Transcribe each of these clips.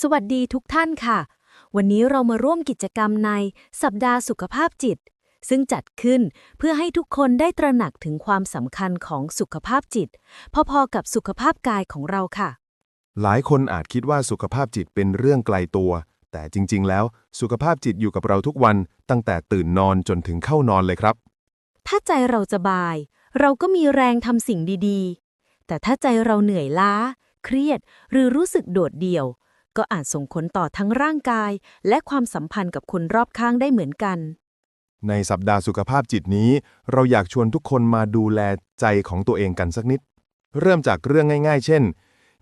สวัสดีทุกท่านค่ะ วันนี้เรามาร่วมกิจกรรมในสัปดาห์สุขภาพจิต ซึ่งจัดขึ้นเพื่อให้ทุกคนได้ตระหนักถึงความสำคัญของสุขภาพจิต พอๆกับสุขภาพกายของเราค่ะ หลายคนอาจคิดว่าสุขภาพจิตเป็นเรื่องไกลตัว แต่จริง ๆ แล้วสุขภาพจิตอยู่กับเราทุกวันตั้งแต่ตื่นนอนจนถึงเข้านอนเลยครับ ถ้าใจเราสบาย เราก็มีแรงทำสิ่งดีๆ แต่ถ้าใจเราเหนื่อยล้า เครียด หรือรู้สึกโดดเดี่ยว ก็อาจส่งผลต่อทั้งร่างกาย และความสัมพันธ์กับคนรอบข้างได้เหมือนกัน ในสัปดาห์สุขภาพจิตนี้ เราอยากชวนทุกคนมาดูแลใจของตัวเองกันสักนิด เริ่มจากเรื่องง่าย ๆ เช่น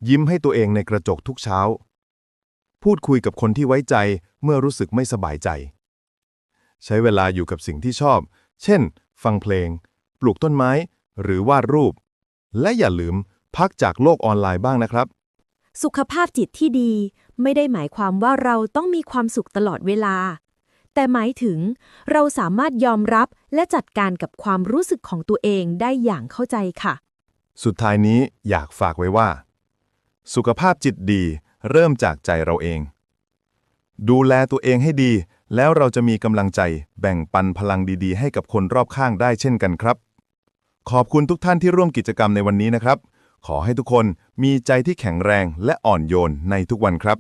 ยิ้มให้ตัวเองในกระจกทุกเช้า พูดคุยกับคนที่ไว้ใจเมื่อรู้สึกไม่สบายใจ ใช้เวลาอยู่กับสิ่งที่ชอบ เช่น ฟังเพลง ปลูกต้นไม้ หรือวาดรูป และอย่าลืมพักจากโลกออนไลน์บ้างนะครับ สุขภาพจิตที่ดีไม่ได้หมายความว่าเราต้องมีความสุขตลอดเวลา แต่หมายถึง เราสามารถยอมรับและจัดการกับความรู้สึกของตัวเองได้อย่างเข้าใจค่ะ สุดท้ายนี้อยากฝากไว้ว่า สุขภาพจิตดีเริ่มจากใจเราเอง ดูแลตัวเองให้ดี แล้วเราจะมีกำลังใจแบ่งปันพลังดีๆ ให้กับคนรอบข้างได้เช่นกันครับ ขอบคุณทุกท่านที่ร่วมกิจกรรมในวันนี้นะครับ ขอให้ทุกคนมีใจที่แข็งแรงและอ่อนโยนในทุกวันครับ